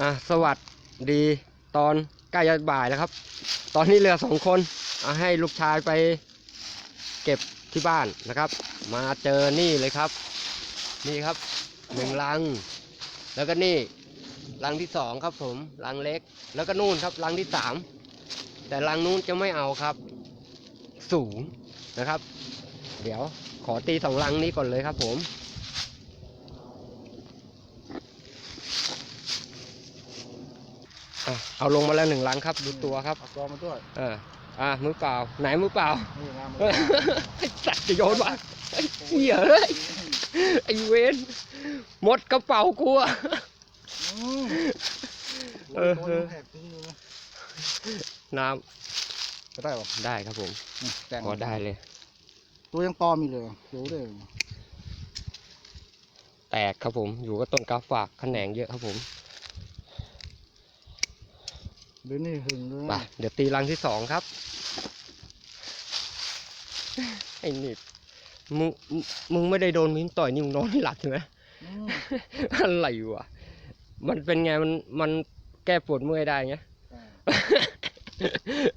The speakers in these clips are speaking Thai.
อะสวัสดีตอนใกล้จะบ่ายแล้วครับ ตอนนี้เหลือสองคนอะให้ลูกชายไปเก็บที่บ้านนะครับ มาเจอนี่เลยครับ นี่ครับหนึ่งลัง แล้วก็นี่ลังที่สองครับผมลังเล็ก แล้วก็นู่นครับลังที่สามแต่ลังนู้นจะไม่เอาครับ สูงนะครับ เดี๋ยวขอตีสองลังนี้ก่อนเลยครับผม อะเอาลงมาแล้วหนึ่งลังครับ ดูตัวครับเอาตัวมาด้วยเอออะมือเปล่า ไหนมือเปล่านี่งามเออไอ้สัตว์จะโยนว่ะไอ้เหี้ยเอ้ยไอ้เวนหมดกระเป๋ากูอะเออตัวยังแหกทิ้งเลยนะน้จะได้ปะำได้ครับผมนี่แต่งพอได้เลย ตัวยังตอมอยู่เลยดูเลยแตกครับผม อยู่กับต้นกาฝากแขนงเยอะครับผม เดี๋ยวนี่หึงเลยไปเดี๋ยวตีรังที่สองครับ ไอ้นี่มึงมึงมึงไม่ได้โดนมิ้นต่อยนี่มึงนอนไม่หลับใช่ไหมอืมอะไรวะมันเป็นไงมันมันแก้ปวดเมื่อยได้ไง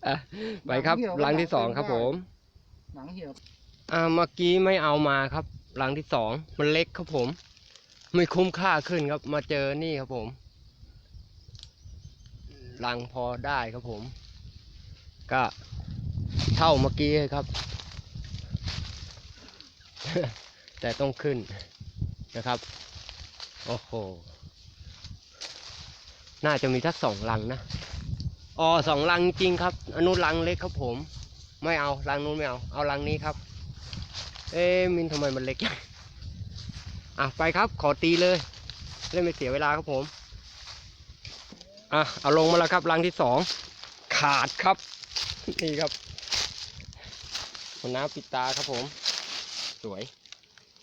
อะไปครับรังที่สองครับผมหนังเหี่ยวอ่าเมื่อกี้ไม่เอามาครับรังที่สองมันเล็กครับผม ไม่คุ้มค่าขึ้นครับ มาเจอนี่ครับผม รังพอได้ครับผม ก็เท่าเมื่อกี้ครับ แต่ต้องขึ้นนะครับ โอ้โห น่าจะมีทักสองลังนะอ๋อสองลังจริงครับอนุลังเล็กครับผม ไม่เอาลังนู้นไม่เอาเอาลังนี้ครับ เอ๊มินทำไมมันเล็กจังอะไปครับขอตีเลย เล่นไม่เสียเวลาครับผม อะเอาลงมาแล้วครับลังที่สองขาดครับ นี่ครับหัวน้ำปิดตาครับผม สวย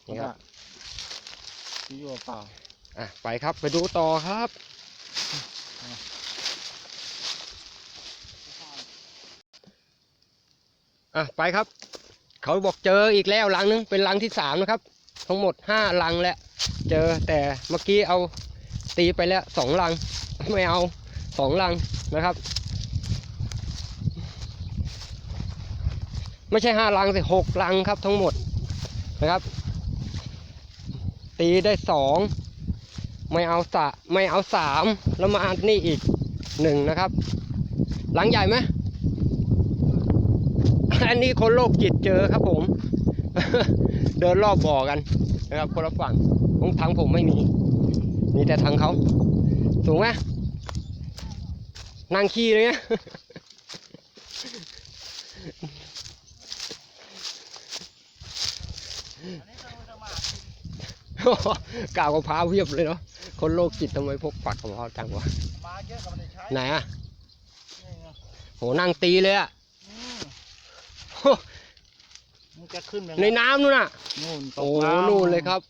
นี่ครับที่อยู่เปล่าอะไปครับไปดูต่อครับอะไปครับ เขาบอกเจออีกแล้วลังนึงเป็นลังที่สามนะครับ ทั้งหมดห้าลังแล้วเจอแต่เมื่อกี้เอาตีไปแล้วสองลังไม่เอา สองลังนะครับ ไม่ใช่ห้าลังสิหกลังครับทั้งหมดนะครับ ตีได้สองไม่เอาสะไม่เอาสามแล้วมาอันนี่อีกหนึ่งนะครับ หลังใหญ่ไหมอันนี้คนโรคจิตเจอครับผม เดินรอบบ่อกันนะครับคนละฝั่งของทางผมไม่มี มีแต่ทางเขาสูงไหม นั่งขี้เลยนะกาวกระเพราเพียบเลยเนาะ คนโรคจิตทำไมพกปักกระเพราจังวะมาเยอะกับมันได้ใช้ไหนอะนี่ไงโหนั่งตีเลยอะอืมมันจะขึ้นแบบในน้ำนู่นน่ะนู่นตโอ้กน้ำนู่นเลยครับ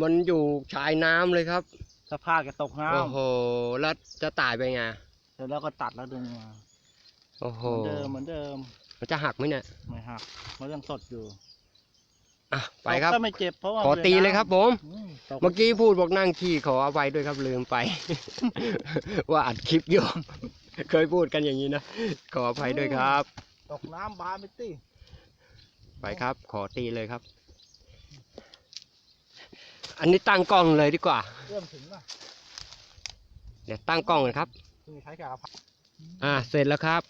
มันอยู่ชายน้ำเลยครับ สภาพแกตกน้โอ้โห แล้วจะตายไปไงำ เสร็จแล้วก็ตัดแล้วดึงมาโอ้โหเหมือนเดิมเหมือนเดิมมันจะหักไหมเนี่ยไม่หักมันยังสดอยู่อะไปครับก็ไม่เจ็บเพราะว่าขอตีเลยครับผม อืมตกเมื่อกี้พูดบอกนั่งขี้ขอเอาไปด้วยครับลืมไป ว่าอัดคลิปอยู่ เคยพูดกันอย่างนี้นะ ขออภัยด้วยครับ ตกน้ำบานไปตีไปครับ ขอตีเลยครับ อันนี้ตั้งกล้องเลยดีกว่า เริ่มถึงป่ะเดี๋ยวตั้งกล้องกันครับ คือใช้กับอ่าเสร็จแล้วครับ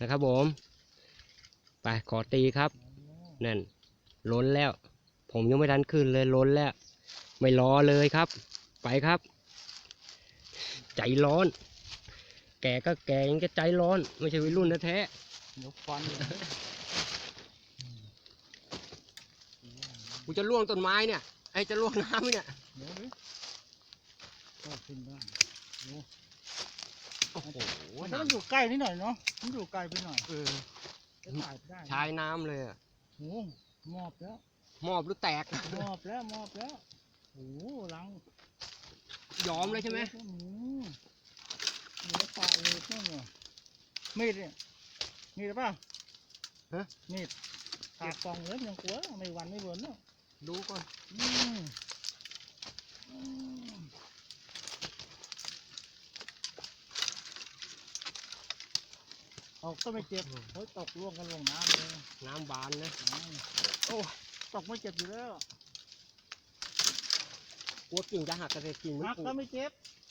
นะครับผม ไปขอตีครับนั่นล้นแล้ว ผมยังไม่ทันขึ้นเลยล้นแล้ว ไม่รอเลยครับ ไปครับ ใจร้อน แกก็แกยังจะใจร้อน ไม่ใช่วัยรุ่นนะแท้เดี๋ยวฟันกูจะล่วงต้นไม้เนี่ยไอจะล่วงน้ำเนี่ยเดี๋ยวดิก็ขึ้นได้ โอ้โหมันต้องอยู่ใกล้นิดหน่อยเนาะมันอยู่ไกลไปหน่อยเออจะถ่ายได้ชายน้ำเลยอะโอ้มอบแล้วมอบหรือแตก มอบแล้วมอบแล้วโอ้ลังยอมเลยใช่ไหมอืมมีแล้วปาเลยเพื่อนเนี่ยมีดเนี่ยมีดหรือเปล่าฮะ มีดตากกล่องเลยยังกลัวไม่หวันไม่เวินเนาะ ดูก่อน อืมอืม ตกก็ไม่เจ็บเฮ้ยตกล่วงกันลงน้ำเลยน้ำบานนะอืมโอ้ตกไม่เจ็บอยู่แล้วกลัวกิ่งจะหักกระเตกิ่งมันหักผุก็ไม่เจ็บ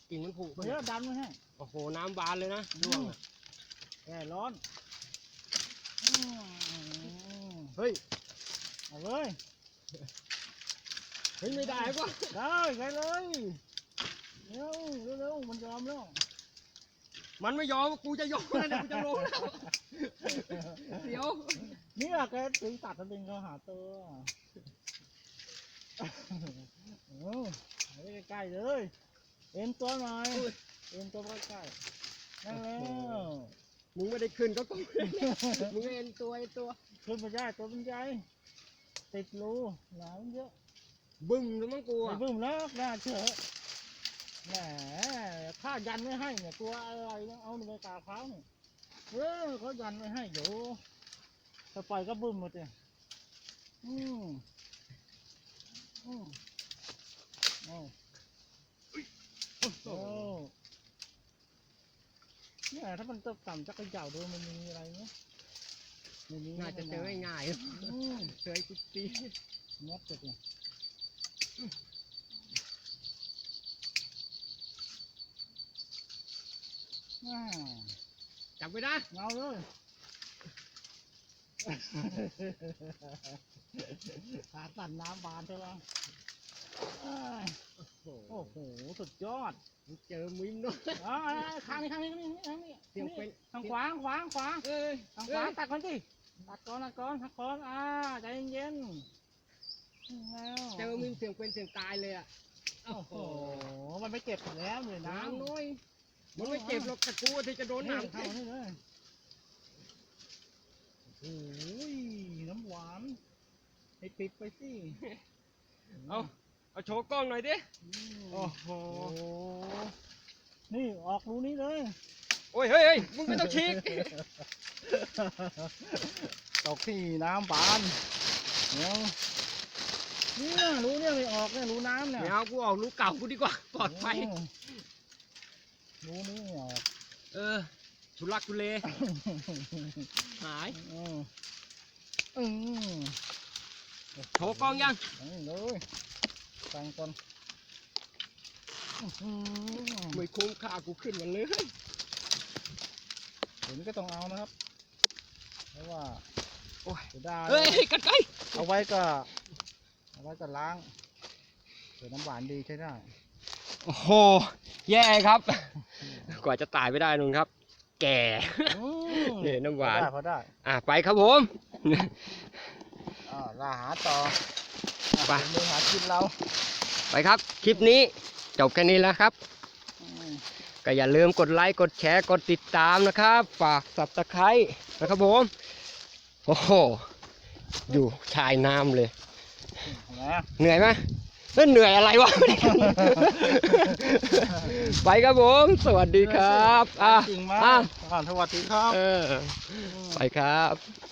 กิ่งมันผุเดี๋ยวดันไว้ให้โอ้โหน้ำบานเลยนะร่วงอะแก่ร้อนอืมเฮ้ยเอาเลยเฮ้ยไม่ได้ปะได้ไปเลยเร็วเร็วเร็วมันยอมแล้ว มันไม่ยอมกูจะยอมแล้วเนี่ยกูจะลงแล้วเดี๋ยวเนี่ยแกถึงตัดแล้วดึงเขาหาตัวเออเอาไปใกล้ๆเลย เอ็นตัวหน่อยเอ็นตัวใกล้ๆนั่นแล้วมึงไม่ได้ขึ้นก็กูมึงเอ็นตัวเอ็นตัวขึ้นมาได้ตัวเป็นใหญ่ติดรูหนาวเยอะบึ้มแล้วมั้งกูไอ้อะบึ้มแล้วน่าเชื่อ แหมถ้ายันไม่ให้เนี่ยกลัวอะไรนะเอาในกาเท้าเนี่ยเออเขายันไม่ให้อยู่ถ้าปล่อยก็บึ้มหมดเลยอืมอืมโอ้โอ้เนี่ยถ้ามันตกต่ำจักรยาวดูมันมีอะไรไหมไม่มีน่าจะเจอง่ายอืมๆเจอกูตีงัดเลยอ่า จับไม่ได้เงาเลยขาสั่นน้ำบานใช่ไหมอ้ายโอ้โอ้โห สุดยอดมึงเจอมิ้มด้วยอ่าข้างนี้ข้างนี้ข้างนี้ข้างนี้เสียงเป็นทางขวาทางขวาทางขวาเอ้ยทางขวาตัดก่อนสิตัดก่อนตัดก่อนตัดก่อนอ่าใจเย็นๆแล้วเจอมิ้มเสียงเป็นเสียงตายเลยอะโอ้โห มันไม่เจ็บอยู่แล้วเลยน้ำน้ำน้อย มันไม่เจ็บหรอกแต่กูที่จะโดนนี่น้ำเข้านี่เลยโอ้ยน้ำหวานให้ปิดไปสิเอาเอาโชว์กล้องหน่อยดิมโอ้โหโอ้นี่ออกรูนี้เลยโอ้ยเฮ้ยเฮ้ยมึงไม่ต้องฉีกตกที่น้ำบานเดี๋ยวเนี่ยรูเนี่ยไม่ออกเนี่ยรูน้ำเนี่ยไม่เอากูออกลูกเก่ากูดีกว่าปลอดภัยโรูนี้ไม่ออก เออทุลักทุเล หาย อืมอืมโชว์กล้องยังนี่เลยฟังก่อนอื้อหือไม่คุ้มค่ากูขึ้นมาเลยเดี๋ยวนี้ก็ต้องเอานะครับ เพราะว่าโอ้ยเสียดายเฮ้ยกันไกลเอาไว้ก็ เอาไว้ก็ล้างเดี๋ยวน้ำหวานดีใช้ได้ โอ้โห แย่ครับ กว่าจะตายไม่ได้นุ่นครับ แก่อืมนี่น้ำหวานพอได้พอได้อะไปครับผมอ่าล่าหาต่อไปอะมือหากินเรา ไปครับ คลิปนี้จบแค่นี้แล้วครับอืมก็อย่าลืมกดไลค์กดแชร์กดติดตามนะครับ ฝากสับตะไคร้นะครับผม โอ้โห อยู่ชายน้ำเลยนะเหนื่อยไหม เฮ้ยเหนื่อยอะไรวะ ไปครับผม สวัสดีครับ อะจริงมากอะ อ่าสวัสดีครับ เออ ไปครับอ